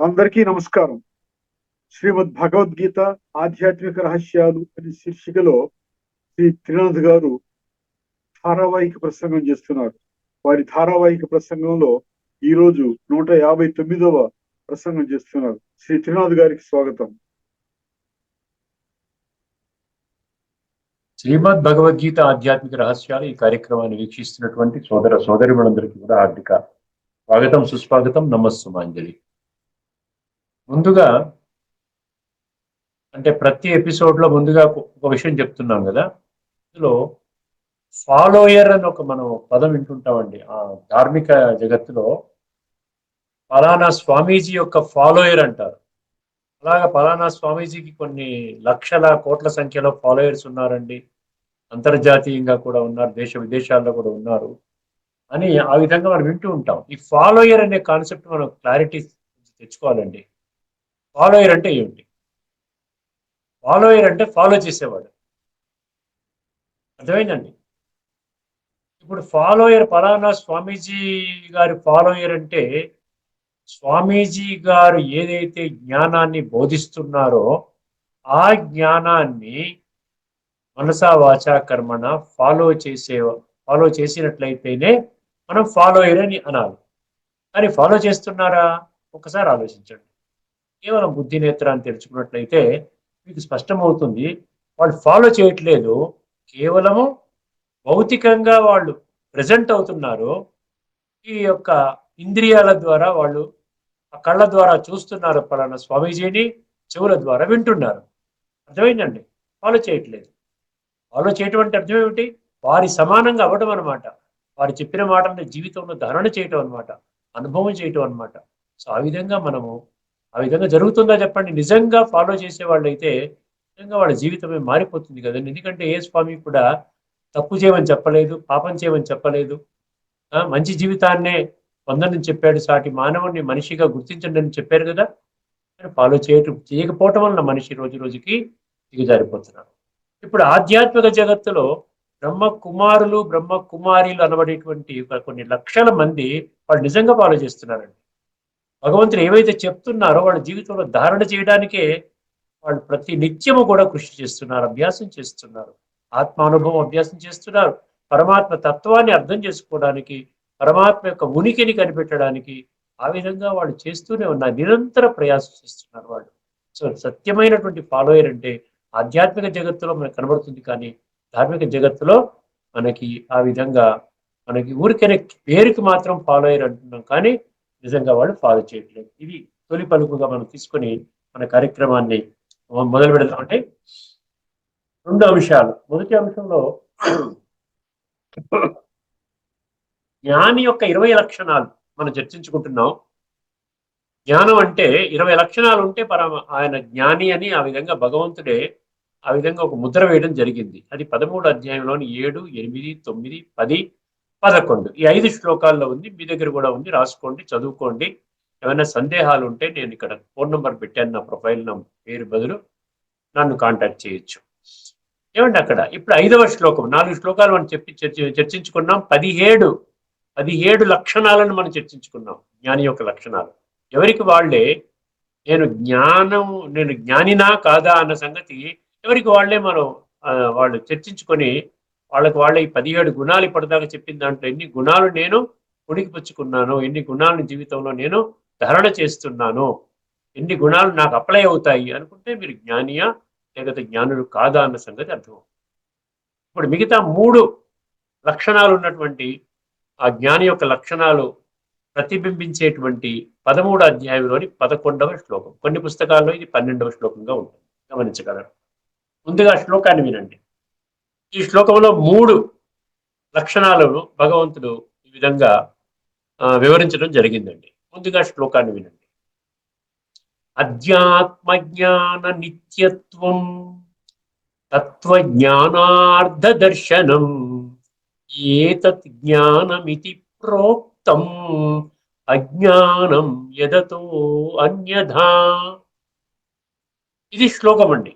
అందరికీ నమస్కారం. శ్రీమద్ భగవద్గీత ఆధ్యాత్మిక రహస్యాలు అనే శీర్షికలో శ్రీ త్రినాథ్ గారు ధారావాహిక ప్రసంగం చేస్తున్నారు. వారి ధారావాహిక ప్రసంగంలో ఈ రోజు నూట యాభై తొమ్మిదవ ప్రసంగం చేస్తున్నారు. శ్రీ త్రినాథ్ గారికి స్వాగతం. శ్రీమద్ భగవద్గీత ఆధ్యాత్మిక రహస్యాలు ఈ కార్యక్రమాన్ని వీక్షిస్తున్నటువంటి సోదర సోదరిమణులందరికీ కూడా హార్దిక స్వాగతం సుస్వాగతం నమస్సుమాంజలి. ముందుగా అంటే ప్రతి ఎపిసోడ్లో ముందుగా ఒక విషయం చెప్తున్నాం కదా? ఇందులో ఫాలోయర్ అని ఒక మనం పదం వింటుంటామండి. ఆ ధార్మిక జగత్తులో ఫలానా స్వామీజీ యొక్క ఫాలోయర్ అంటారు. అలాగా ఫలానా స్వామీజీకి కొన్ని లక్షల కోట్ల సంఖ్యలో ఫాలోయర్స్ ఉన్నారండి. అంతర్జాతీయంగా కూడా ఉన్నారు దేశ విదేశాల్లో కూడా ఉన్నారు అని ఆ విధంగా మనం వింటూ ఉంటాం. ఈ ఫాలోయర్ అనే కాన్సెప్ట్ మనం క్లారిటీ తెచ్చుకోవాలండి. ఫాలోయర్ అంటే ఏమిటి? ఫాలోయర్ అంటే ఫాలో చేసేవాడు. అర్థమైందండి? ఇప్పుడు ఫాలోయర్ పలానా స్వామీజీ గారి ఫాలోయర్ అంటే స్వామీజీ గారు ఏదైతే జ్ఞానాన్ని బోధిస్తున్నారో ఆ జ్ఞానాన్ని మనసా వాచా కర్మణ ఫాలో చేసే ఫాలో చేసినట్లయితేనే మనం ఫాలోయర్ అని అనాలి. కానీ ఫాలో చేస్తున్నారా? ఒకసారి ఆలోచించండి. కేవలం బుద్ధి నేత్రాన్ని తెరుచుకున్నట్లయితే మీకు స్పష్టమవుతుంది వాళ్ళు ఫాలో చేయట్లేదు. కేవలము భౌతికంగా వాళ్ళు ప్రజెంట్ అవుతున్నారు. ఈ యొక్క ఇంద్రియాల ద్వారా వాళ్ళు ఆ కళ్ళ ద్వారా చూస్తున్నారు పలానా స్వామీజీని చెవుల ద్వారా వింటున్నారు. అర్థమైందండి? ఫాలో చేయట్లేదు. ఫాలో చేయటం అంటే అర్థం ఏమిటి? వారి సమానంగా అవ్వడం అనమాట వారు చెప్పిన మాటలను జీవితంలో ధారణ చేయటం అనమాట అనుభవం చేయటం అనమాట సో ఆ విధంగా మనము ఆ విధంగా జరుగుతుందా చెప్పండి. నిజంగా ఫాలో చేసే వాళ్ళైతే నిజంగా వాళ్ళ జీవితమే మారిపోతుంది కదండి. ఎందుకంటే ఏ స్వామి కూడా తప్పు చేయమని చెప్పలేదు పాపం చేయమని చెప్పలేదు. మంచి జీవితాన్నే పొందని చెప్పాడు సాటి మానవుని మనిషిగా గుర్తించండి అని చెప్పారు కదా. ఫాలో చేయటం చేయకపోవటం వలన మనిషి రోజు రోజుకి దిగజారిపోతున్నారు. ఇప్పుడు ఆధ్యాత్మిక జగత్తులో బ్రహ్మ కుమారులు బ్రహ్మ కుమారీలు అనబడేటువంటి కొన్ని లక్షల మంది వాళ్ళు నిజంగా ఫాలో చేస్తున్నారండి. భగవంతుడు ఏవైతే చెప్తున్నారో వాళ్ళ జీవితంలో ధారణ చేయడానికే వాళ్ళు ప్రతి నిత్యము కూడా కృషి చేస్తున్నారు అభ్యాసం చేస్తున్నారు. ఆత్మానుభవం అభ్యాసం చేస్తున్నారు. పరమాత్మ తత్వాన్ని అర్థం చేసుకోవడానికి పరమాత్మ యొక్క ఉనికిని కనిపెట్టడానికి ఆ విధంగా వాళ్ళు చేస్తూనే ఉన్నారు. నిరంతర ప్రయాసం చేస్తున్నారు వాళ్ళు. సో సత్యమైనటువంటి ఫాలోయర్ అంటే ఆధ్యాత్మిక జగత్తులో మనకు కనబడుతుంది కానీ ధార్మిక జగత్తులో మనకి ఆ విధంగా మనకి ఊరికైనా పేరుకి మాత్రం ఫాలోయర్ అంటున్నాం కానీ నిజంగా వాళ్ళు ఫాలో చేయట్లేదు. ఇది తొలి పలుకుగా మనం తీసుకొని మన కార్యక్రమాన్ని మొదలు పెడతామంటే రెండు అంశాలు. మొదటి అంశంలో జ్ఞాని యొక్క ఇరవై లక్షణాలు మనం చర్చించుకుంటున్నాం. జ్ఞానం అంటే ఇరవై లక్షణాలు ఉంటే పరమ ఆయన జ్ఞాని అని ఆ విధంగా భగవంతుడే ఆ విధంగా ఒక ముద్ర వేయడం జరిగింది. అది పదమూడు అధ్యాయంలోని ఏడు ఎనిమిది తొమ్మిది పది పదకొండు. ఈ ఐదు శ్లోకాల్లో ఉంది మీ దగ్గర కూడా ఉంది రాసుకోండి చదువుకోండి. ఏమైనా సందేహాలు ఉంటే నేను ఇక్కడ ఫోన్ నెంబర్ పెట్టాను నా ప్రొఫైల్ నంబర్ పేరు బదులు నన్ను కాంటాక్ట్ చేయొచ్చు. ఏమండి అక్కడ? ఇప్పుడు ఐదవ శ్లోకం నాలుగు శ్లోకాలు మనం చెప్పి చర్చించుకున్నాం. పదిహేడు పదిహేడు లక్షణాలను మనం చర్చించుకున్నాం జ్ఞాని యొక్క లక్షణాలు. ఎవరికి వాళ్ళే? నేను జ్ఞానం నేను జ్ఞానినా కాదా అన్న సంగతి ఎవరికి వాళ్ళే మనం వాళ్ళు చర్చించుకొని వాళ్ళకి వాళ్ళ ఈ పదిహేడు గుణాలు ఇప్పటిదాకా చెప్పిన దాంట్లో ఎన్ని గుణాలు నేను పుణికిపుచ్చుకున్నాను ఎన్ని గుణాలను జీవితంలో నేను ధరణ చేస్తున్నాను ఎన్ని గుణాలు నాకు అప్లై అవుతాయి అనుకుంటే మీరు జ్ఞానియా లేకపోతే జ్ఞానులు కాదా అన్న సంగతి అర్థం ఇప్పుడు మిగతా మూడు లక్షణాలు ఉన్నటువంటి ఆ జ్ఞాని యొక్క లక్షణాలు ప్రతిబింబించేటువంటి పదమూడు అధ్యాయంలోని పదకొండవ శ్లోకం. కొన్ని పుస్తకాల్లో ఇది పన్నెండవ శ్లోకంగా ఉంటుంది. గమనించగలరు. ముందుగా శ్లోకాన్ని వినండి. ఈ శ్లోకంలో మూడు లక్షణాలను భగవంతుడు ఈ విధంగా వివరించడం జరిగిందండి. ముందుగా శ్లోకాన్ని వినండి. అధ్యాత్మజ్ఞాన నిత్యత్వం తత్వజ్ఞానార్థ దర్శనం ఏతత్ జ్ఞానమితి ప్రోక్తం అజ్ఞానం యదతో అన్యథా. ఇది శ్లోకం అండి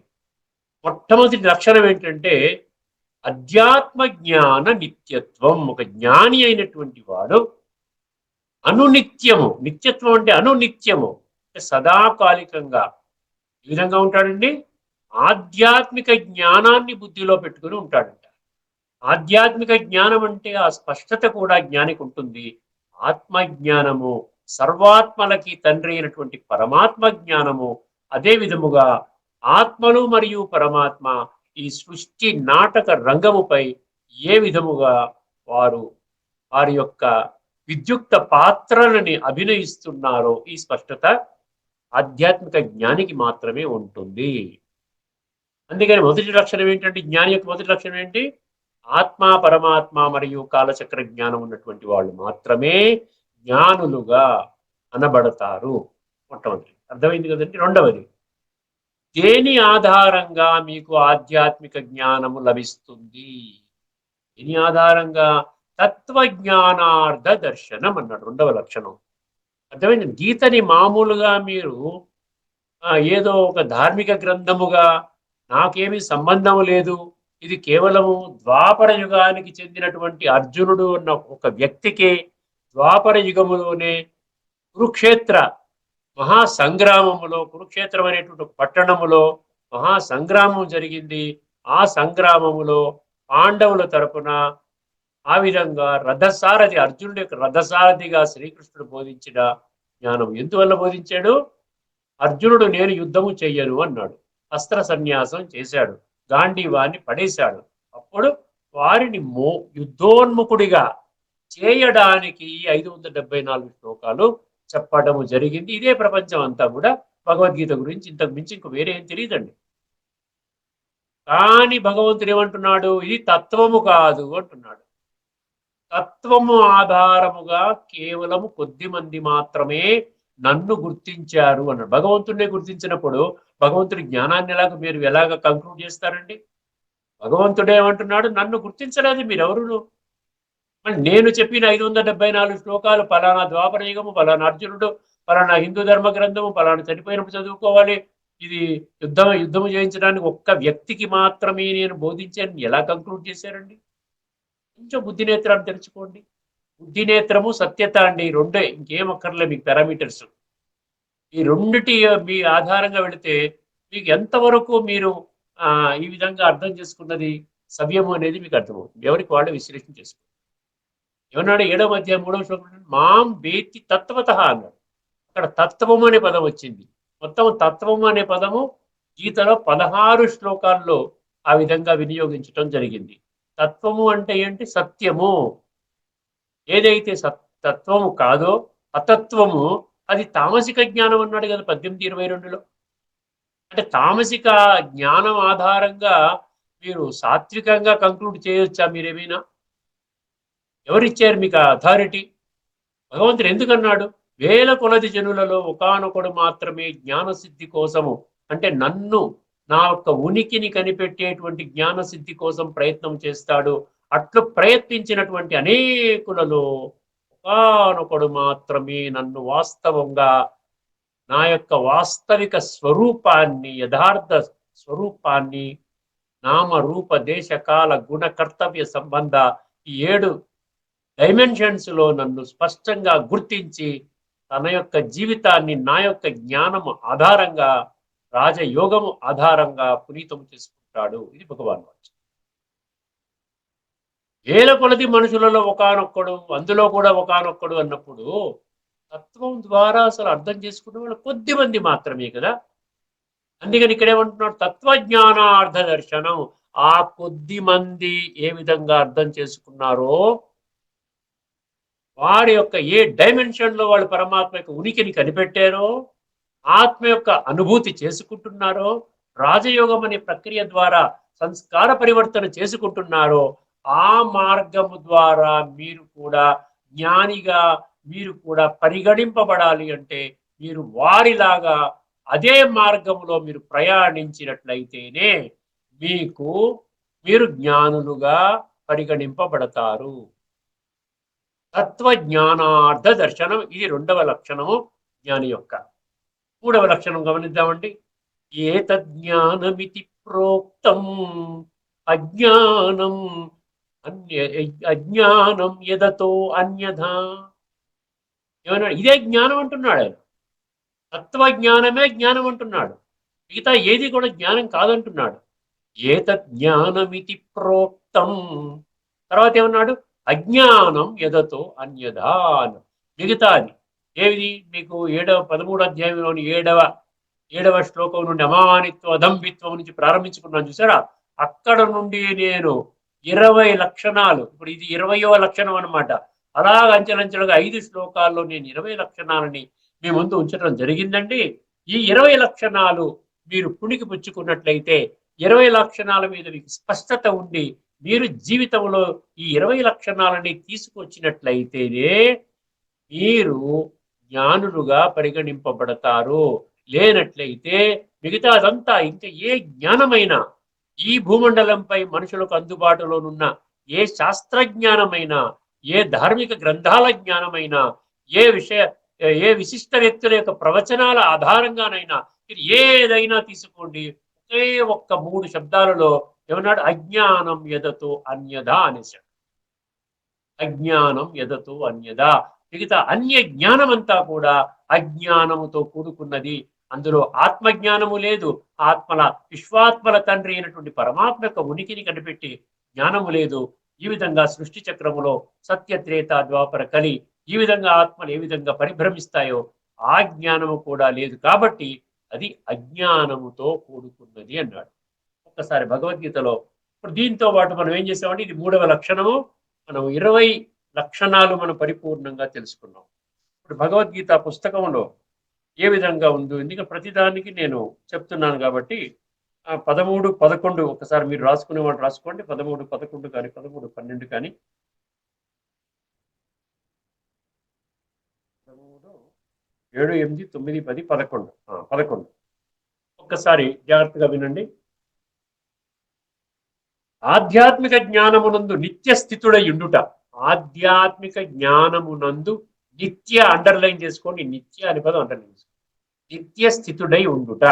మొట్టమొదటి లక్షణం ఏంటంటే అధ్యాత్మ జ్ఞాన నిత్యత్వం. ఒక జ్ఞాని అయినటువంటి వాడు అనునిత్యము. నిత్యత్వం అంటే అనునిత్యము. సదాకాలికంగా. ఈ విధంగా ఉంటాడండి. ఆధ్యాత్మిక జ్ఞానాన్ని బుద్ధిలో పెట్టుకుని ఉంటాడంట. ఆధ్యాత్మిక జ్ఞానం అంటే ఆ స్పష్టత కూడా జ్ఞానికి ఉంటుంది. ఆత్మ జ్ఞానము సర్వాత్మలకి తండ్రి అయినటువంటి పరమాత్మ జ్ఞానము అదే విధముగా ఆత్మలు మరియు పరమాత్మ ఈ సృష్టి నాటక రంగముపై ఏ విధముగా వారు వారి యొక్క విద్యుక్త పాత్రలని అభినయిస్తున్నారో ఈ స్పష్టత ఆధ్యాత్మిక జ్ఞానికి మాత్రమే ఉంటుంది. అందుకని మొదటి లక్షణం ఏంటంటే జ్ఞాని యొక్క మొదటి లక్షణం ఏంటి? ఆత్మ పరమాత్మ మరియు కాలచక్ర జ్ఞానం ఉన్నటువంటి వాళ్ళు మాత్రమే జ్ఞానులుగా అనబడతారు. మొట్టమొదటి. అర్థమైంది కదండి? రెండవది. దేని ఆధారంగా మీకు ఆధ్యాత్మిక జ్ఞానము లభిస్తుంది? దేని ఆధారంగా? తత్వజ్ఞానార్థ దర్శనం అన్నాడు రెండవ లక్షణం. అర్థమైంది? గీతని మామూలుగా మీరు ఏదో ఒక ధార్మిక గ్రంథముగా నాకేమీ సంబంధం లేదు. ఇది కేవలము ద్వాపర యుగానికి చెందినటువంటి అర్జునుడు అన్న ఒక వ్యక్తికి ద్వాపర యుగములోనే కురుక్షేత్ర మహా సంగ్రామములో కురుక్షేత్రం అనేటువంటి పట్టణములో మహా సంగ్రామం జరిగింది. ఆ సంగ్రామములో పాండవుల తరపున ఆ విధంగా రథసారథి అర్జునుడి యొక్క రథసారథిగా శ్రీకృష్ణుడు బోధించిన జ్ఞానం ఎందువల్ల బోధించాడు? అర్జునుడు నేను యుద్ధము చెయ్యను అన్నాడు. అస్త్ర సన్యాసం చేశాడు. గాంధీవాన్ని పడేశాడు. అప్పుడు వారిని మో యుద్ధోన్ముఖుడిగా చేయడానికి ఈ ఐదు వందల డెబ్బై నాలుగు శ్లోకాలు చెప్పడము జరిగింది. ఇదే ప్రపంచం అంతా కూడా భగవద్గీత గురించి ఇంతకు మించి ఇంక వేరే ఏం తెలియదండి. కానీ భగవంతుడు ఏమంటున్నాడు? ఇది తత్వము కాదు అంటున్నాడు. తత్వము ఆధారముగా కేవలము కొద్ది మంది మాత్రమే నన్ను గుర్తించారు అన్నాడు. భగవంతుడినే గుర్తించినప్పుడు భగవంతుడి జ్ఞానాన్ని ఎలాగ మీరు ఎలాగ కంక్లూడ్ చేస్తారండి? భగవంతుడే ఏమంటున్నాడు? నన్ను గుర్తించలేదు మీరెవరు నేను చెప్పిన ఐదు వందల డెబ్బై నాలుగు శ్లోకాలు పలానా ద్వాపర యుగము పలానా అర్జునుడు పలానా హిందూ ధర్మ గ్రంథము పలానా చనిపోయినప్పుడు చదువుకోవాలి. ఇది యుద్ధం యుద్ధము చేయించడానికి ఒక్క వ్యక్తికి మాత్రమే నేను బోధించాను. ఎలా కంక్లూడ్ చేశారండి? కొంచెం బుద్ధి నేత్రాన్ని తెరుచుకోండి బుద్ధి నేత్రము సత్యత అండి రెండే. ఇంకేం అక్కర్లే మీకు పారామీటర్స్ ఈ రెండిటి మీ ఆధారంగా వెళితే మీకు ఎంతవరకు మీరు ఈ విధంగా అర్థం చేసుకున్నది సవ్యము అనేది మీకు అర్థమవుతుంది. ఎవరికి వాళ్ళు విశ్లేషణ చేసుకోండి ఏమన్నాడు? ఏడవ అధ్యాయం మూడవ శ్లోకం మాం వేత్తి తత్వత అన్నాడు. అక్కడ తత్వము అనే పదం వచ్చింది. మొత్తం తత్వము అనే పదము గీతలో పదహారు శ్లోకాల్లో ఆ విధంగా వినియోగించటం జరిగింది. తత్వము అంటే ఏంటి? సత్యము. ఏదైతే సత్ తత్వము కాదో అతత్వము అది తామసిక జ్ఞానం అన్నాడు కదా పద్దెనిమిది ఇరవై రెండులో. అంటే తామసిక జ్ఞానం ఆధారంగా మీరు సాత్వికంగా కంక్లూడ్ చేయొచ్చా మీరేమైనా? ఎవరిచ్చారు మీకు ఆ అథారిటీ భగవంతుడు ఎందుకన్నాడు? వేల కొలది జనులలో ఒకానొకడు మాత్రమే జ్ఞానసిద్ధి కోసము. అంటే నన్ను నా యొక్క ఉనికిని కనిపెట్టేటువంటి జ్ఞానసిద్ధి కోసం ప్రయత్నం చేస్తాడు. అట్లు ప్రయత్నించినటువంటి అనేకులలో ఒకనొకడు మాత్రమే నన్ను వాస్తవంగా నా యొక్క వాస్తవిక స్వరూపాన్ని యథార్థ స్వరూపాన్ని నామ రూప దేశకాల గుణ కర్తవ్య సంబంధ ఈ ఏడు డైమెన్షన్స్లో నన్ను స్పష్టంగా గుర్తించి తన యొక్క జీవితాన్ని నా యొక్క జ్ఞానము ఆధారంగా రాజయోగము ఆధారంగా పునీతం చేసుకుంటాడు. ఇది భగవాన్ వాక్యం. వేల కొలది మనుషులలో ఒకానొక్కడు అందులో కూడా ఒకానొక్కడు అన్నప్పుడు తత్వం ద్వారా అసలు అర్థం చేసుకునే వాళ్ళు కొద్ది మంది మాత్రమే కదా. అందుకని ఇక్కడేమంటున్నాడు తత్వజ్ఞానార్థ దర్శనం ఆ కొద్ది మంది ఏ విధంగా అర్థం చేసుకున్నారో వారి యొక్క ఏ డైమెన్షన్లో వాళ్ళు పరమాత్మ యొక్క ఉనికిని కనిపెట్టారో ఆత్మ యొక్క అనుభూతి చేసుకుంటున్నారో రాజయోగం అనే ప్రక్రియ ద్వారా సంస్కార పరివర్తన చేసుకుంటున్నారో ఆ మార్గము ద్వారా మీరు కూడా జ్ఞానిగా మీరు కూడా పరిగణింపబడాలి అంటే మీరు వారిలాగా అదే మార్గంలో మీరు ప్రయాణించినట్లయితేనే మీకు మీరు జ్ఞానులుగా పరిగణింపబడతారు. తత్వజ్ఞానార్థ దర్శనం ఇది రెండవ లక్షణము జ్ఞాని యొక్క. మూడవ లక్షణం గమనిద్దామండి. ఏ తజ్ఞానమితి ప్రోక్తం అజ్ఞానం అన్య అజ్ఞానం ఎదతో అన్యథ. ఏమన్నాడు ఇదే జ్ఞానం అంటున్నాడు ఆయన. తత్వజ్ఞానమే జ్ఞానం అంటున్నాడు. మిగతా ఏది కూడా జ్ఞానం కాదంటున్నాడు. ఏతత్ జ్ఞానమితి ప్రోక్తం. తర్వాత ఏమన్నాడు? అజ్ఞానం ఎదతో అన్యదాన్. మిగతాది. ఏది మీకు ఏడవ పదమూడు అధ్యాయంలోని ఏడవ ఏడవ శ్లోకం నుండి అమానిత్వం అదంబిత్వం నుంచి ప్రారంభించుకున్నాను చూసారా అక్కడ నుండి నేను ఇరవై లక్షణాలు ఇప్పుడు ఇది ఇరవయో లక్షణం అన్నమాట. అలాగ అంచెలంచెలుగా ఐదు శ్లోకాల్లో నేను ఇరవై లక్షణాలని మీ ముందు ఉంచడం జరిగిందండి. ఈ ఇరవై లక్షణాలు మీరు పుణికి పుచ్చుకున్నట్లయితే ఇరవై లక్షణాల మీద మీకు స్పష్టత ఉండి మీరు జీవితంలో ఈ ఇరవై లక్షణాలని తీసుకొచ్చినట్లయితేనే మీరు జ్ఞానులుగా పరిగణింపబడతారు. లేనట్లయితే మిగతాదంతా ఇంకా ఏ జ్ఞానమైనా ఈ భూమండలంపై మనుషులకు అందుబాటులోనున్న ఏ శాస్త్రజ్ఞానమైనా ఏ ధార్మిక గ్రంథాల జ్ఞానమైనా ఏ విషయ ఏ విశిష్ట వ్యక్తుల యొక్క ప్రవచనాల ఆధారంగానైనా మీరు ఏదైనా తీసుకోండి. ఒకే ఒక్క మూడు శబ్దాలలో ఏమన్నాడు? అజ్ఞానం ఎదతో అన్యదా అనేసాడు అజ్ఞానం ఎదతో అన్యదా. మిగతా అన్య జ్ఞానం అంతా కూడా అజ్ఞానముతో కూడుకున్నది. అందులో ఆత్మజ్ఞానము లేదు. ఆత్మల విశ్వాత్మల తండ్రి అయినటువంటి పరమాత్మ యొక్క ఉనికిని కనిపెట్టి జ్ఞానము లేదు. ఈ విధంగా సృష్టి చక్రములో సత్యత్రేత ద్వాపర కలి ఈ విధంగా ఆత్మలు ఏ విధంగా పరిభ్రమిస్తాయో ఆ జ్ఞానము కూడా లేదు కాబట్టి అది అజ్ఞానముతో కూడుకున్నది అన్నాడు. ఒక్కసారి భగవద్గీతలో ఇప్పుడు దీంతో పాటు మనం ఏం చేసామంటే ఇది మూడవ లక్షణము. మనం ఇరవై లక్షణాలు మనం పరిపూర్ణంగా తెలుసుకున్నాం. ఇప్పుడు భగవద్గీత పుస్తకంలో ఏ విధంగా ఉందో? ఎందుకంటే ప్రతిదానికి నేను చెప్తున్నాను కాబట్టి పదమూడు పదకొండు ఒకసారి మీరు రాసుకునే వాళ్ళు రాసుకోండి. పదమూడు పదకొండు కానీ పదమూడు పన్నెండు కానీ. పదమూడు ఏడు ఎనిమిది తొమ్మిది పది పదకొండు. పదకొండు. ఒక్కసారి జాగ్రత్తగా వినండి. ఆధ్యాత్మిక జ్ఞానమునందు నిత్య స్థితుడై ఉండుట. ఆధ్యాత్మిక జ్ఞానమునందు నిత్య అండర్లైన్ చేసుకోండి నిత్య అని పదం అండర్లైన్ చేసుకోండి. నిత్య స్థితుడై ఉండుట.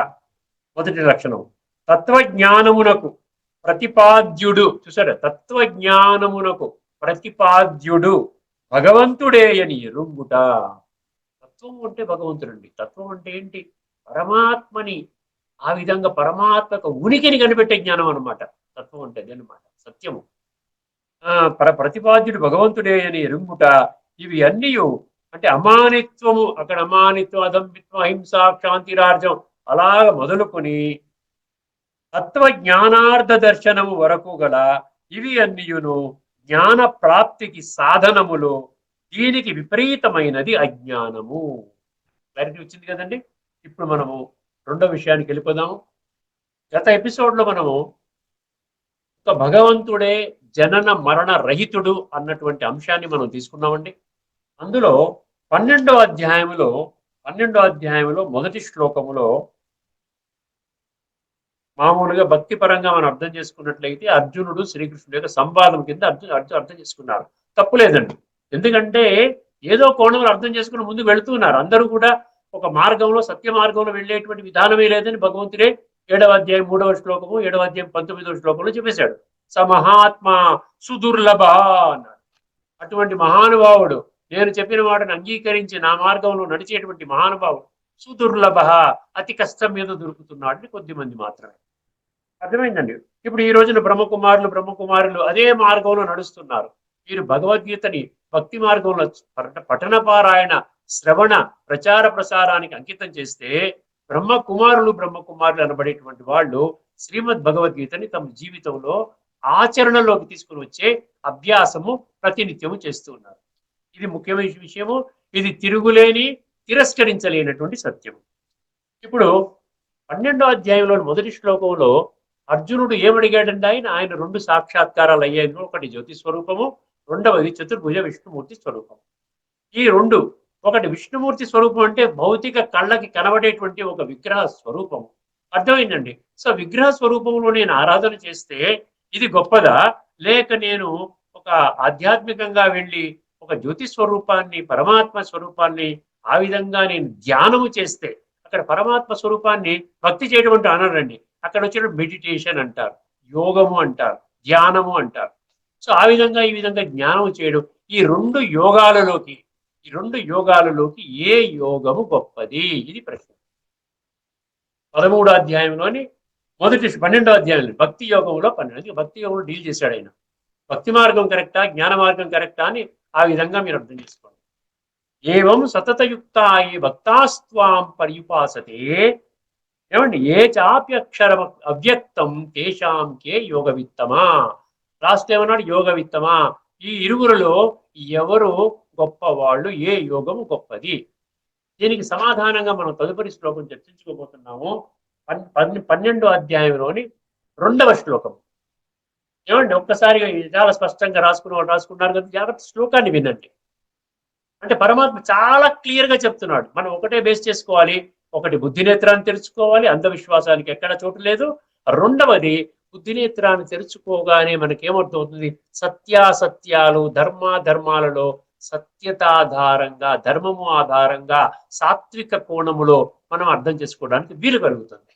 మొదటి లక్షణం. తత్వజ్ఞానమునకు ప్రతిపాద్యుడు చూసారా తత్వజ్ఞానమునకు ప్రతిపాద్యుడు భగవంతుడే అని ఎరుంగుట. తత్వం అంటే భగవంతుడండి. తత్వం అంటే ఏంటి? పరమాత్మని ఆ విధంగా పరమాత్మక ఉనికిని కనిపెట్టే జ్ఞానం అన్నమాట. తత్వం అంటే అన్నమాట సత్యము. ఆ పర ప్రతిపాద్యుడు భగవంతుడే అని ఎరుంగుట ఇవి అన్నీ అంటే అమానిత్వము అక్కడ అమానిత్వం అదంబిత్వం అహింస క్షాంతిరార్జం అలాగ మొదలుకొని తత్వ జ్ఞానార్థ దర్శనము వరకు గల ఇవి అన్నియును జ్ఞాన ప్రాప్తికి సాధనములు దీనికి విపరీతమైనది అజ్ఞానము. క్లారిటీ వచ్చింది కదండి? ఇప్పుడు మనము రెండో విషయానికి వెళ్ళిపోదాము. గత ఎపిసోడ్లో మనము భగవంతుడే జనన మరణ రహితుడు అన్నటువంటి అంశాన్ని మనం తీసుకున్నామండి. అందులో పన్నెండో అధ్యాయంలో పన్నెండో అధ్యాయంలో మొదటి శ్లోకములో మామూలుగా భక్తి పరంగా మనం అర్థం చేసుకున్నట్లయితే అర్జునుడు శ్రీకృష్ణుడు యొక్క సంవాదం కింద అర్జున్ అర్జున్ అర్థం చేసుకున్నారు. తప్పులేదండి. ఎందుకంటే ఏదో కోణంలో అర్థం చేసుకుని ముందు వెళుతున్నారు అందరూ కూడా ఒక మార్గంలో సత్య మార్గంలో వెళ్ళేటువంటి విధానమే లేదని భగవంతుడే ఏడవ అధ్యాయం మూడవ శ్లోకము ఏడవ అధ్యాయం పంతొమ్మిదవ శ్లోకంలో చెప్పేశాడు. స మహాత్మ సుదుర్లభ అన్నాడు. అటువంటి మహానుభావుడు నేను చెప్పిన వాటిని అంగీకరించి నా మార్గంలో నడిచేటువంటి మహానుభావుడు సుదుర్లభ అతి కష్టం మీద దొరుకుతున్నాడు కొద్ది మంది మాత్రమే. అర్థమైందండి? ఇప్పుడు ఈ రోజున బ్రహ్మకుమారులు బ్రహ్మకుమారులు అదే మార్గంలో నడుస్తున్నారు. మీరు భగవద్గీతని భక్తి మార్గంలో పఠ- పఠన పారాయణ శ్రవణ ప్రచార ప్రసారానికి అంకితం చేస్తే బ్రహ్మ కుమారులు బ్రహ్మ కుమారులు అనబడేటువంటి వాళ్ళు శ్రీమద్ భగవద్గీతని తమ జీవితంలో ఆచరణలోకి తీసుకుని వచ్చే అభ్యాసము ప్రతినిత్యము చేస్తూ ఉన్నారు. ఇది ముఖ్యమైన విషయము. ఇది తిరుగులేని తిరస్కరించలేనటువంటి సత్యము. ఇప్పుడు పన్నెండో అధ్యాయంలోని మొదటి శ్లోకంలో అర్జునుడు ఏమడిగాడండి ఆయన ఆయన రెండు సాక్షాత్కారాలు అయ్యాయి. ఒకటి జ్యోతి స్వరూపము రెండవది చతుర్భుజ విష్ణుమూర్తి స్వరూపం ఈ రెండు ఒకటి విష్ణుమూర్తి స్వరూపం అంటే భౌతిక కళ్ళకి కనబడేటువంటి ఒక విగ్రహ స్వరూపం. అర్థమైందండి? సో విగ్రహ స్వరూపంలో నేను ఆరాధన చేస్తే ఇది గొప్పదా? లేక నేను ఒక ఆధ్యాత్మికంగా వెళ్ళి ఒక జ్యోతి స్వరూపాన్ని పరమాత్మ స్వరూపాన్ని ఆ విధంగా నేను ధ్యానము చేస్తే అక్కడ పరమాత్మ స్వరూపాన్ని భక్తి చేయడం అంటే అనరండి. అక్కడ వచ్చిన మెడిటేషన్ అంటారు యోగము అంటారు ధ్యానము అంటారు. సో ఆ విధంగా ఈ విధంగా జ్ఞానం చేయడం ఈ రెండు యోగాలలోకి ఈ రెండు యోగాలలోకి ఏ యోగము గొప్పది? ఇది ప్రశ్న. పదమూడో అధ్యాయంలోని మొదటి పన్నెండో అధ్యాయంలో భక్తి యోగంలో పన్నెండు. భక్తి యోగంలో డీల్ చేశాడు ఆయన. భక్తి మార్గం కరెక్టా? జ్ఞాన మార్గం కరెక్టా? అని ఆ విధంగా మీరు అర్థం చేసుకోండి. ఏవం సతతయుక్త ఏ భక్తాస్త్వాం పర్యుపాసతే. ఏమండి? ఏ చాప్యక్షర అవ్యక్తం తేషాం కే యోగ విత్తమా లాస్ట్ ఏమన్నాడు? యోగ విత్తమా ఈ ఇరువురులో ఎవరు గొప్పవాళ్ళు ఏ యోగము గొప్పది? దీనికి సమాధానంగా మనం తదుపరి శ్లోకం చర్చించుకోబోతున్నాము. పన్- పన్నెండో అధ్యాయంలోని రెండవ శ్లోకం. ఏమండి ఒక్కసారిగా చాలా స్పష్టంగా రాసుకున్న వాళ్ళు రాసుకున్నారు కదా జాగ్రత్త శ్లోకాన్ని వినండి. అంటే పరమాత్మ చాలా క్లియర్గా చెప్తున్నాడు. మనం ఒకటే బేస్ చేసుకోవాలి. ఒకటి బుద్ధినేత్రాన్ని తెరుచుకోవాలి అంధవిశ్వాసానికి ఎక్కడ చోటు లేదు. రెండవది బుద్ధి నేత్రాన్ని తెరుచుకోగానే మనకేమర్థమవుతుంది? సత్యాసత్యాలు ధర్మాధర్మాలలో సత్యత ఆధారంగా ధర్మము ఆధారంగా సాత్విక కోణములో మనం అర్థం చేసుకోవడానికి వీలు కలుగుతుంది.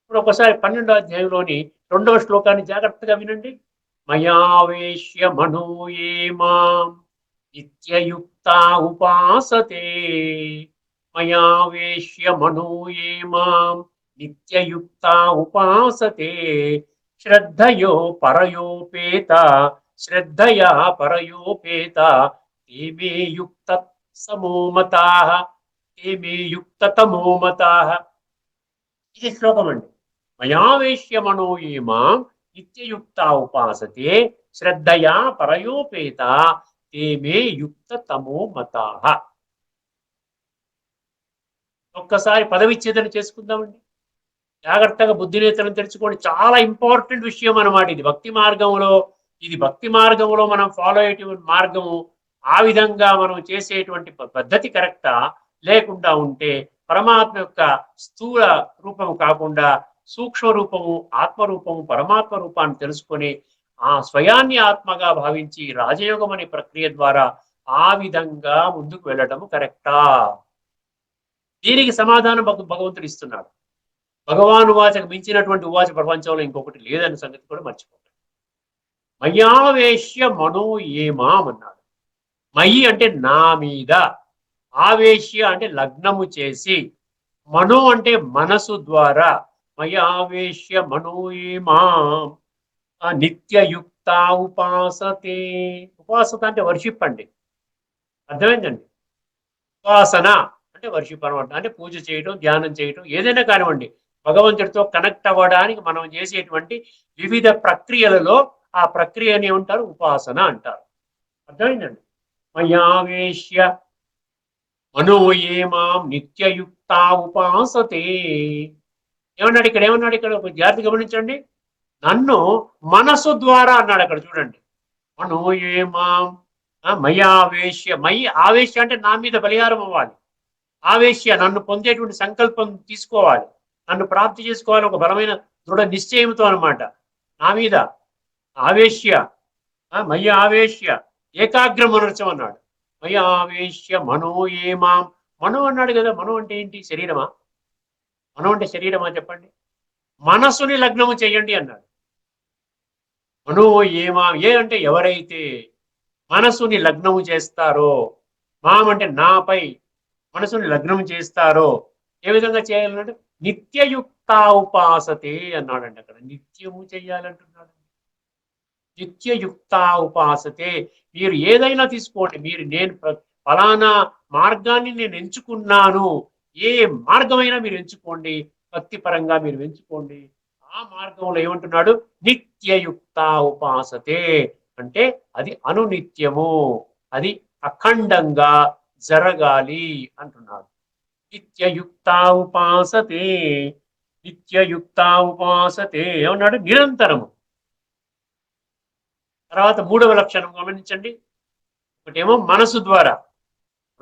ఇప్పుడు ఒకసారి పన్నెండో అధ్యాయంలోని రెండవ శ్లోకాన్ని జాగ్రత్తగా వినండి. మయావేశ్య మనోయే మాం నిత్యయుక్త ఉపాసతే. మయావేశ్య మనోయే మాం నిత్యయుక్త ఉపాసతే. శ్రద్ధయో పరయోపేత శ్రద్ధయా పరయోపేత ఏమే యుక్త సమోమతా? ఏమే యుక్త తమోమతా? ఇది శ్లోకం అండి. మయావేశ్య ఏమా నిత్యయుక్త ఉపాసతే శ్రద్ధయా పరయోపేత ఏమే యుక్త తమోమతా. ఒక్కసారి పదవిచ్ఛేదన చేసుకుందామండి. జాగ్రత్తగా బుద్ధినేతలను తెలుసుకోండి. చాలా ఇంపార్టెంట్ విషయం అనమాట ఇది. భక్తి మార్గంలో ఇది భక్తి మార్గంలో మనం ఫాలో అయ్యేటువంటి మార్గము. ఆ విధంగా మనం చేసేటువంటి పద్ధతి కరెక్టా? లేకుండా ఉంటే పరమాత్మ యొక్క స్థూల రూపము కాకుండా సూక్ష్మ రూపము ఆత్మ రూపము పరమాత్మ రూపాన్ని తెలుసుకొని ఆ స్వయాన్ని ఆత్మగా భావించి రాజయోగం అనే ప్రక్రియ ద్వారా ఆ విధంగా ముందుకు వెళ్ళటము కరెక్టా? దీనికి సమాధానం భగవంతుడు ఇస్తున్నాడు. భగవాను వాచకు మించినటువంటి ఉవాచ ప్రపంచంలో ఇంకొకటి లేదన్న సంగతి కూడా మర్చిపోకండి. మయావేశ్య మనో ఏమాం అన్నాడు మయి అంటే నా మీద ఆవేశ్య అంటే లగ్నము చేసి మనో అంటే మనసు ద్వారా మయావేశ్య మనో నిత్యయుక్త ఉపాసతే. ఉపాసత అంటే వర్షిప్ అండి. అర్థమైందండి? ఉపాసన అంటే వర్షిప్ అనమాట అంటే పూజ చేయడం ధ్యానం చేయడం ఏదైనా కానివ్వండి. భగవంతుడితో కనెక్ట్ అవ్వడానికి మనం చేసేటువంటి వివిధ ప్రక్రియలలో ఆ ప్రక్రియని ఏమంటారు? ఉపాసన అంటారు. అర్థమైందండి? మయావేశ్య. మనోయే మాం నిత్యయుక్త ఉపాసతే. ఏమన్నాడు ఇక్కడ? ఏమన్నాడు ఇక్కడ? ఒక గమనించండి. నన్ను మనసు ద్వారా అన్నాడు అక్కడ చూడండి. మనోయే మాం మయావేశ్య. మయి ఆవేశ్య అంటే నా మీద బలిహారం అవ్వాలి. ఆవేశ్య నన్ను పొందేటువంటి సంకల్పం తీసుకోవాలి. నన్ను ప్రాప్తి చేసుకోవాలి ఒక బలమైన దృఢ నిశ్చయంతో అన్నమాట. నా మీద ఆవేశ్య ఆ, మయ్య ఆవేశ్య ఏకాగ్ర మనర్చం అన్నాడు మయావేశ్య ఆవేశ్య మనో ఏమాం మనో అన్నాడు కదా మనో అంటే ఏంటి? శరీరమా? మనో అంటే శరీరమా చెప్పండి? మనసుని లగ్నము చేయండి అన్నాడు. మనో ఏమా ఏ అంటే ఎవరైతే మనసుని లగ్నము చేస్తారో మాం అంటే నాపై మనసుని లగ్నము చేస్తారో ఏ విధంగా చేయాలన్నాడు? నిత్యయుక్త ఉపాసతే అన్నాడండి అక్కడ. నిత్యము చేయాలంటున్నాడు. నిత్యయుక్త ఉపాసతే మీరు ఏదైనా తీసుకోండి. మీరు నేను ఫలానా మార్గాన్ని నేను ఎంచుకున్నాను. ఏ మార్గమైనా మీరు ఎంచుకోండి. భక్తి పరంగా మీరు ఎంచుకోండి. ఆ మార్గంలో ఏమంటున్నాడు? నిత్యయుక్త ఉపాసతే అంటే అది అనునిత్యము. అది అఖండంగా జరగాలి అంటున్నాడు. నిత్యయుక్త ఉపాసతే నిత్యయుక్త ఉపాసతే ఏమన్నాడు? నిరంతరము. తర్వాత మూడవ లక్షణం గమనించండి. ఒకటేమో మనసు ద్వారా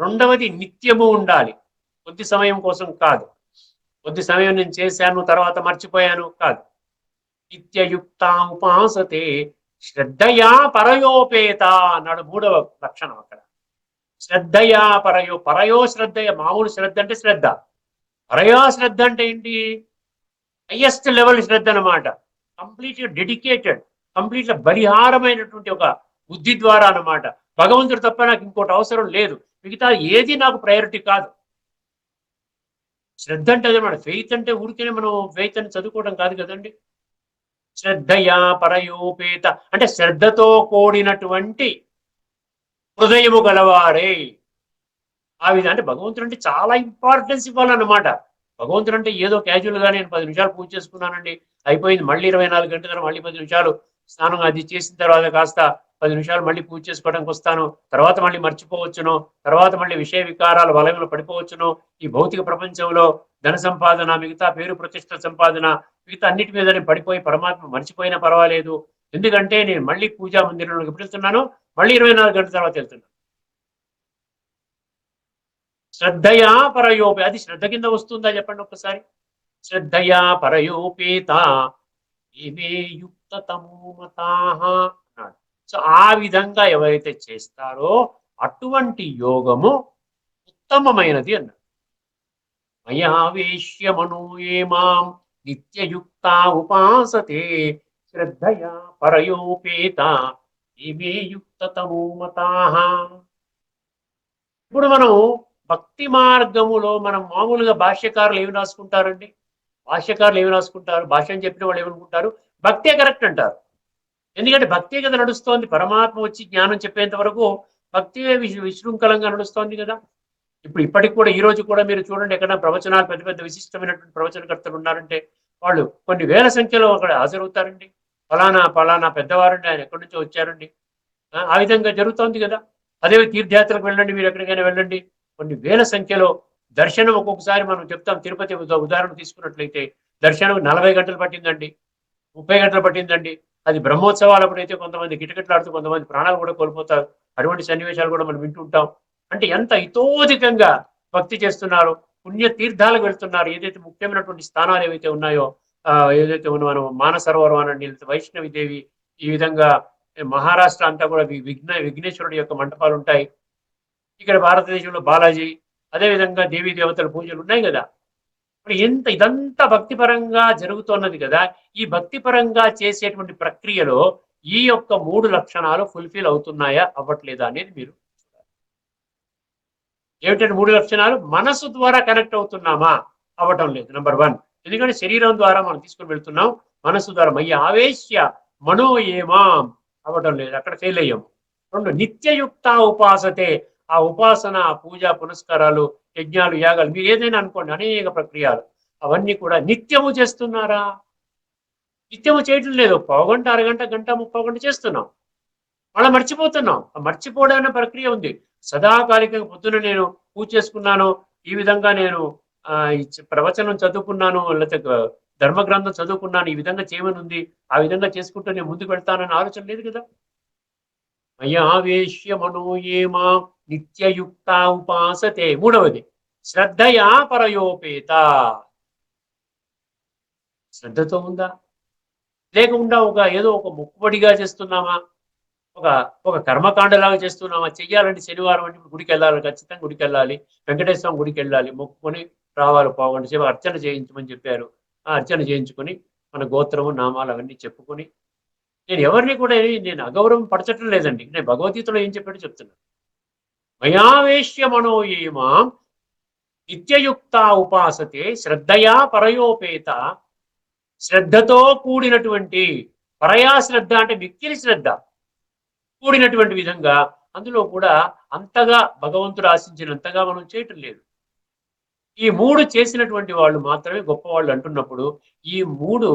రెండవది నిత్యము ఉండాలి. కొద్ది సమయం కోసం కాదు. కొద్ది సమయం నేను చేశాను తర్వాత మర్చిపోయాను కాదు. నిత్యయుక్త ఉపాసతే శ్రద్ధయా పరయోపేత అన్నాడు మూడవ లక్షణం అక్కడ. శ్రద్ధయా పరయో పరయో శ్రద్ధయ మామూలు శ్రద్ధ అంటే శ్రద్ధ. పరయో శ్రద్ధ అంటే ఏంటి? హయ్యెస్ట్ లెవెల్ శ్రద్ధ అన్నమాట. Complete dedicated. కంప్లీట్ బలిహారమైనటువంటి ఒక బుద్ధి ద్వారా అన్నమాట. భగవంతుడు తప్ప నాకు ఇంకోటి అవసరం లేదు. మిగతా ఏది నాకు ప్రయారిటీ కాదు. శ్రద్ధ అంటే అదనమాట ఫెయిత్ అంటే ఊరికేనే మనం ఫెయిత్ అని చదువుకోవడం కాదు కదండి. శ్రద్ధయా పరయోపేత. అంటే శ్రద్ధతో కూడినటువంటి హృదయము గలవారే. ఆ విధంగా అంటే భగవంతుడు అంటే చాలా ఇంపార్టెన్స్ ఇవ్వాలన్నమాట. భగవంతుడు అంటే ఏదో క్యాజువల్గా నేను పది నిమిషాలు పూజ చేసుకున్నానండి. అయిపోయింది. మళ్ళీ ఇరవై నాలుగు గంటల మళ్ళీ పది నిమిషాలు స్నానం అది చేసిన తర్వాత కాస్త పది నిమిషాలు మళ్ళీ పూజ చేసుకోవడానికి వస్తాను తర్వాత మళ్ళీ మర్చిపోవచ్చును తర్వాత మళ్ళీ విషయ వికారాల వలయంలో పడిపోవచ్చును. ఈ భౌతిక ప్రపంచంలో ధన సంపాదన మిగతా పేరు ప్రతిష్ట సంపాదన మిగతా అన్నిటి మీద నేను పడిపోయి పరమాత్మ మర్చిపోయినా పర్వాలేదు. ఎందుకంటే నేను మళ్ళీ పూజా మందిరంలోకి వెళ్తున్నాను మళ్ళీ ఇరవై నాలుగు గంటల తర్వాత వెళ్తున్నాను. శ్రద్ధయా పరయోపే అది శ్రద్ధ కింద వస్తుందా చెప్పండి ఒక్కసారి? శ్రద్ధయా పరయోపేత యుక్త తమోమతాహ అన్నాడు సో ఆ విధంగా ఎవరైతే చేస్తారో అటువంటి యోగము ఉత్తమమైనది అన్నాడు. మయావేశ్య మనోయే మాం నిత్యయుక్త ఉపాసతే శ్రద్ధయా పరయోపేత ఇవే యుక్త ఇప్పుడు మనం భక్తి మార్గములో మనం మామూలుగా భాష్యకారులు ఏమి రాసుకుంటారండి? భాష్యకారులు ఏమి రాసుకుంటారు? భాష్యం చెప్పిన వాళ్ళు ఏమనుకుంటారు? భక్తే కరెక్ట్ అంటారు. ఎందుకంటే భక్తే కదా నడుస్తోంది. పరమాత్మ వచ్చి జ్ఞానం చెప్పేంత వరకు భక్తే విశ్ విశృంఖలంగా నడుస్తోంది కదా. ఇప్పుడు ఇప్పటికి కూడా ఈ రోజు కూడా మీరు చూడండి ఎక్కడ ప్రవచనాలు పెద్ద పెద్ద విశిష్టమైనటువంటి ప్రవచనకర్తలు ఉన్నారంటే వాళ్ళు కొన్ని వేల సంఖ్యలో అక్కడ హాజరవుతారండి. ఫలానా ఫలానా పెద్దవారండి ఆయన ఎక్కడి నుంచో వచ్చారండి. ఆ, విధంగా జరుగుతోంది కదా. అదే తీర్థయాత్రకు వెళ్ళండి మీరు ఎక్కడికైనా వెళ్ళండి. కొన్ని వేల సంఖ్యలో దర్శనం ఒక్కొక్కసారి మనం చెప్తాం. తిరుపతి ఉదా- ఉదాహరణ తీసుకున్నట్లయితే దర్శనం నలభై గంటలు పట్టిందండి. ముప్పై గంటలు పట్టిందండి. అది బ్రహ్మోత్సవాలప్పుడు అయితే కొంతమంది గిటగిటలాడుతూ కొంతమంది ప్రాణాలు కూడా కోల్పోతారు. అటువంటి సన్నివేశాలు కూడా మనం వింటుంటాం అంటే ఎంత ఇతోధికంగా భక్తి చేస్తున్నారు పుణ్య తీర్థాలకు వెళ్తున్నారు ఏదైతే ముఖ్యమైనటువంటి స్థానాలు ఏవైతే ఉన్నాయో ఆ, ఏదైతే ఉన్న మనం మానసరోవరం అనండి వైష్ణవి దేవి ఈ విధంగా మహారాష్ట్ర అంతా కూడా విఘ్న విఘ్నేశ్వరుడి యొక్క మంటపాలు ఉంటాయి. ఇక్కడ భారతదేశంలో బాలాజీ అదే విధంగా దేవీ దేవతల పూజలు ఉన్నాయి కదా. ఇప్పుడు ఎంత ఇదంతా భక్తిపరంగా జరుగుతున్నది కదా ఈ భక్తిపరంగా చేసేటువంటి ప్రక్రియలో ఈ యొక్క మూడు లక్షణాలు ఫుల్ఫిల్ అవుతున్నాయా అవ్వట్లేదా అనేది మీరు ఏమిటంటే మూడు లక్షణాలు? మనసు ద్వారా కనెక్ట్ అవుతున్నామా? అవ్వటం లేదు నెంబర్ వన్ ఎందుకంటే శరీరం ద్వారా మనం తీసుకుని వెళ్తున్నాం మనసు ద్వారా. మయ్య ఆవేశ్య మనో ఏమాం అవ్వటం లేదు అక్కడ ఫెయిల్ అయ్యాము. రెండు నిత్యయుక్త ఉపాసతే. ఆ ఉపాసన ఆ పూజ పునస్కారాలు యజ్ఞాలు యాగాలు మీరు ఏదైనా అనుకోండి అనేక ప్రక్రియలు. అవన్నీ కూడా నిత్యము చేస్తున్నారా? నిత్యము చేయటం లేదు. పావుగంట అరగంట గంట ముప్పై గంట చేస్తున్నాం. మళ్ళీ మర్చిపోతున్నాం. మర్చిపోవడం ప్రక్రియ ఉంది. సదాకాలికంగా పొద్దున నేను పూజ చేసుకున్నాను. ఈ విధంగా నేను ఆ ఈ ప్రవచనం చదువుకున్నాను లేకపోతే ధర్మ గ్రంథం చదువుకున్నాను ఈ విధంగా చేయమని ఉంది. ఆ విధంగా చేసుకుంటూ నేను ముందుకు వెళ్తానని ఆలోచన లేదు కదా? మయావేశ్య మనోయేమా నిత్యయుక్త ఉపాసతే మూడవది శ్రద్ధయా పరయోపేత. శ్రద్ధతో ఉందా? లేకుండా ఒక ఏదో ఒక మొక్కుబడిగా చేస్తున్నామా? ఒక ఒక కర్మకాండలాగా చేస్తున్నామా? చెయ్యాలంటే శనివారం అంటే గుడికి వెళ్ళాలి ఖచ్చితంగా గుడికి వెళ్ళాలి వెంకటేశ్వర గుడికి వెళ్ళాలి మొక్కుకొని రావాలి పోగండి సేవ అర్చన చేయించమని చెప్పారు. ఆ అర్చన చేయించుకొని మన గోత్రము నామాలు అవన్నీ చెప్పుకొని నేను ఎవరిని కూడా నేను అగౌరవం పడచటం లేదండి. నేను భగవద్గీతలో ఏం చెప్పాడో చెప్తున్నాను. మయావేశ్య మనోయేమా నిత్యయుక్త ఉపాసతే శ్రద్ధయా పరయోపేత. శ్రద్ధతో కూడినటువంటి పరయా శ్రద్ధ అంటే మిక్కిలి శ్రద్ధ. కూడినటువంటి విధంగా అందులో కూడా అంతగా భగవంతుడు ఆశించినంతగా మనం చేయటం లేదు. ఈ మూడు చేసినటువంటి వాళ్ళు మాత్రమే గొప్పవాళ్ళు అంటున్నప్పుడు ఈ మూడు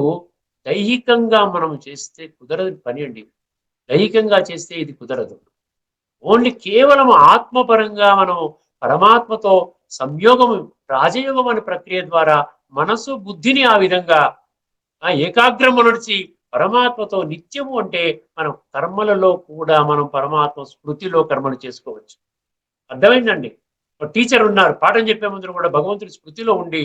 దైహికంగా మనం చేస్తే కుదరదు పని అండి. దైహికంగా చేస్తే ఇది కుదరదు. ఓన్లీ కేవలం ఆత్మపరంగా మనం పరమాత్మతో సంయోగం రాజయోగం అనే ప్రక్రియ ద్వారా మనసు బుద్ధిని ఆ విధంగా ఆ ఏకాగ్రము నడిచి పరమాత్మతో నిత్యము అంటే మనం కర్మలలో కూడా మనం పరమాత్మ స్మృతిలో కర్మలు చేసుకోవచ్చు. అర్థమైందండి? ఒక టీచర్ ఉన్నారు పాఠం చెప్పే ముందు కూడా భగవంతుడి స్మృతిలో ఉండి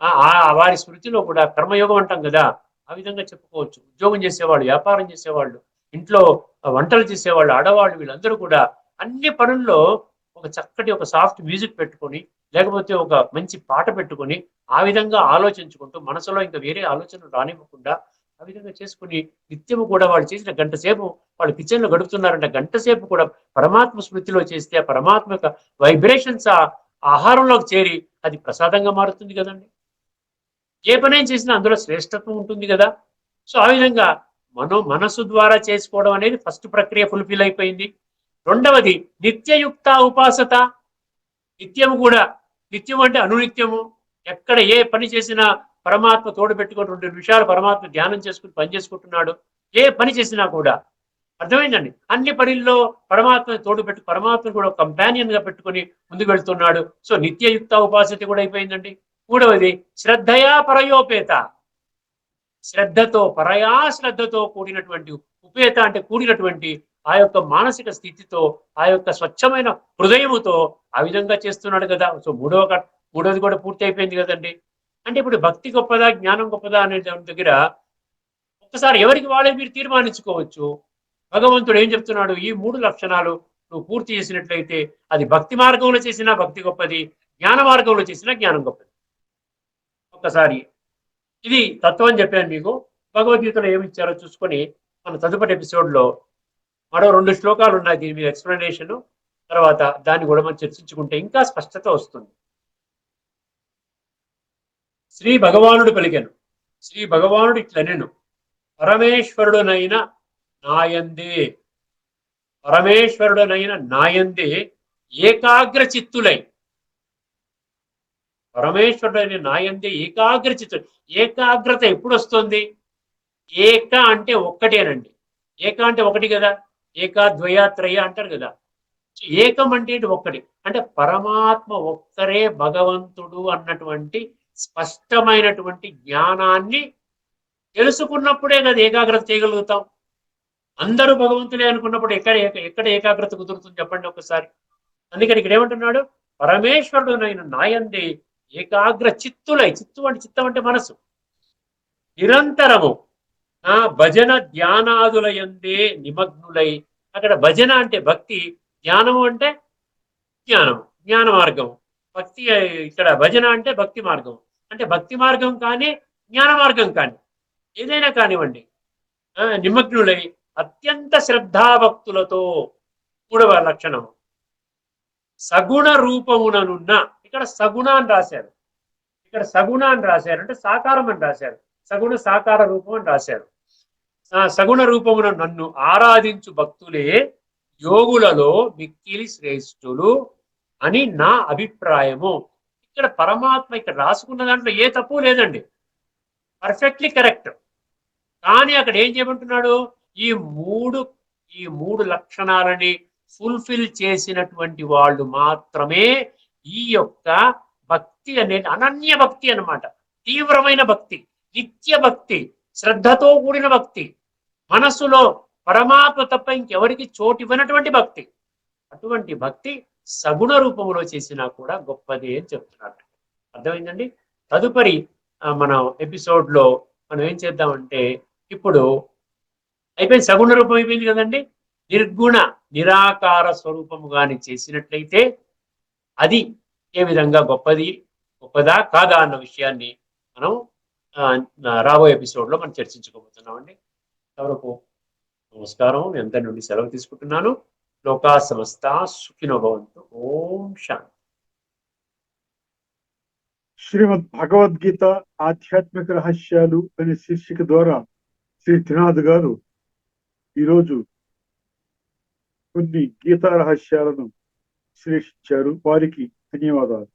ఆ వారి స్మృతిలో కూడా కర్మయోగం అంటాం కదా ఆ విధంగా చెప్పుకోవచ్చు. ఉద్యోగం చేసేవాళ్ళు వ్యాపారం చేసేవాళ్ళు ఇంట్లో వంటలు చేసేవాళ్ళు ఆడవాళ్ళు వీళ్ళందరూ కూడా అన్ని పనుల్లో ఒక చక్కటి ఒక సాఫ్ట్ మ్యూజిక్ పెట్టుకొని లేకపోతే ఒక మంచి పాట పెట్టుకొని ఆ విధంగా ఆలోచించుకుంటూ మనసులో ఇంకా వేరే ఆలోచనలు రానివ్వకుండా ఆ విధంగా చేసుకుని నిత్యము కూడా వాళ్ళు చేసిన గంట సేపు వాళ్ళు కిచెన్లో గడుపుతున్నారంటే గంట సేపు కూడా పరమాత్మ స్మృతిలో చేస్తే ఆ పరమాత్మ యొక్క వైబ్రేషన్స్ ఆ ఆహారంలోకి చేరి అది ప్రసాదంగా మారుతుంది కదండి. ఏ పనేం చేసినా అందులో శ్రేష్టత్వం ఉంటుంది కదా. సో ఆ విధంగా మనో మనసు ద్వారా చేసుకోవడం అనేది ఫస్ట్ ప్రక్రియ ఫుల్ఫిల్ అయిపోయింది. రెండవది నిత్యయుక్త ఉపాసత. నిత్యము కూడా నిత్యం అంటే అనునిత్యము. ఎక్కడ ఏ పని చేసినా పరమాత్మ తోడు పెట్టుకొని రెండు నిమిషాలు పరమాత్మ ధ్యానం చేసుకుని పని చేసుకుంటున్నాడు. ఏ పని చేసినా కూడా. అర్థమైందండి? అన్ని పనుల్లో పరమాత్మని తోడు పెట్టు పరమాత్మను కూడా కంపానియన్గా పెట్టుకొని ముందుకు వెళ్తున్నాడు. సో నిత్యయుక్త ఉపాసత కూడా అయిపోయిందండి. మూడవది శ్రద్ధయా పరయోపేత. శ్రద్ధతో పరయా శ్రద్ధతో కూడినటువంటి ఉపేత అంటే కూడినటువంటి ఆ యొక్క మానసిక స్థితితో ఆ యొక్క స్వచ్ఛమైన హృదయముతో ఆ విధంగా చేస్తున్నాడు కదా. సో మూడవ మూడవది కూడా పూర్తి అయిపోయింది కదండి. అంటే ఇప్పుడు భక్తి గొప్పదా జ్ఞానం గొప్పదా అనే దాని దగ్గర ఒక్కసారి ఎవరికి వాళ్ళే మీరు తీర్మానించుకోవచ్చు. భగవంతుడు ఏం చెప్తున్నాడు? ఈ మూడు లక్షణాలు నువ్వు పూర్తి చేసినట్లయితే అది భక్తి మార్గంలో చేసినా భక్తి గొప్పది జ్ఞాన మార్గంలో చేసినా జ్ఞానం గొప్పది. ఒక్కసారి ఇది తత్వం చెప్పాను మీకు. భగవద్గీతలో ఏమి ఇచ్చారో చూసుకొని మన తదుపరి ఎపిసోడ్లో మరో రెండు శ్లోకాలు ఉన్నాయి దీని మీద ఎక్స్ప్లెనేషన్ తర్వాత దాన్ని కూడా మనం చర్చించుకుంటే ఇంకా స్పష్టత వస్తుంది. శ్రీ భగవానుడు పలికాను శ్రీ భగవానుడు ఇట్లనెను. పరమేశ్వరుడునైన నాయందే. పరమేశ్వరుడునైన నాయందే ఏకాగ్ర చిత్తులై పరమేశ్వరుడైన నాయందే ఏకాగ్ర ఏకాగ్రత ఎప్పుడు వస్తుంది ఏక అంటే ఒక్కటేనండి. ఏక అంటే ఒకటి కదా? ఏక ద్వయ త్రయ అంటారు కదా? ఏకం అంటే ఏంటి? ఒక్కటి. అంటే పరమాత్మ ఒక్కరే భగవంతుడు అన్నటువంటి స్పష్టమైనటువంటి జ్ఞానాన్ని తెలుసుకున్నప్పుడే కదా ఏకాగ్రత చేయగలుగుతాం. అందరూ భగవంతుడే అనుకున్నప్పుడు ఎక్కడ ఏక- ఎక్కడ ఏకాగ్రత కుదురుతుంది చెప్పండి ఒకసారి. అందుకని ఇక్కడ ఏమంటున్నాడు? పరమేశ్వరుడు నైన నాయందే ఏకాగ్ర చిత్తులై చిత్తు అంటే చిత్తం అంటే మనసు. నిరంతరము ఆ భజన ధ్యానాదుల ఎందే నిమగ్నులై. అక్కడ భజన అంటే భక్తి ధ్యానము అంటే జ్ఞానము జ్ఞాన మార్గం. భక్తి ఇక్కడ భజన అంటే భక్తి మార్గం. అంటే భక్తి మార్గం కానీ జ్ఞాన మార్గం కానీ ఏదైనా కానివ్వండి. ఆ, నిమగ్నులై అత్యంత శ్రద్ధాభక్తులతో మూడవ లక్షణము. సగుణ రూపముననున్న ఇక్కడ సగుణ అని రాశారు. ఇక్కడ సగుణ అని రాశారు. అంటే సాకారం అని రాశారు. సగుణ సాకార రూపం అని రాశారు. సగుణ రూపమున నన్ను ఆరాధించు భక్తులే యోగులలో మిక్కిలి శ్రేష్ఠులు అని నా అభిప్రాయము. ఇక్కడ పరమాత్మ ఇక్కడ రాసుకున్న దాంట్లో ఏ తప్పు లేదండి. పర్ఫెక్ట్లీ కరెక్ట్ కానీ అక్కడ ఏం చేయమంటున్నాడు? ఈ మూడు ఈ మూడు లక్షణాలని ఫుల్ఫిల్ చేసినటువంటి వాళ్ళు మాత్రమే ఈ యొక్క భక్తి అనేది అనన్య భక్తి అన్నమాట. తీవ్రమైన భక్తి నిత్య భక్తి శ్రద్ధతో కూడిన భక్తి. మనస్సులో పరమాత్మ తప్ప ఇంకెవరికి చోటు ఇవ్వనటువంటి భక్తి. అటువంటి భక్తి సగుణ రూపంలో చేసినా కూడా గొప్పది అని చెప్తున్నారు. అర్థమైందండి? తదుపరి మన ఎపిసోడ్లో మనం ఏం చేద్దామంటే ఇప్పుడు అయిపోయింది సగుణ రూపం అయిపోయింది కదండి? నిర్గుణ నిరాకార స్వరూపముగాని చేసినట్లయితే అది ఏ విధంగా గొప్పది గొప్పదా కాదా అన్న విషయాన్ని మనం రాబోయే ఎపిసోడ్లో మనం చర్చించుకోబోతున్నామండి. ఎవరకు నమస్కారం. మీ అందరి నుండి సెలవు తీసుకుంటున్నాను. లోకా సమస్త సుఖినో భవంతు. ఓం శాంతి. శ్రీమద్ భగవద్గీత ఆధ్యాత్మిక రహస్యాలు అనే శీర్షిక ద్వారా శ్రీ త్రినాథ్ గారు ఈరోజు కొన్ని గీతా రహస్యాలను విశ్లేషించారు వారికి ధన్యవాదాలు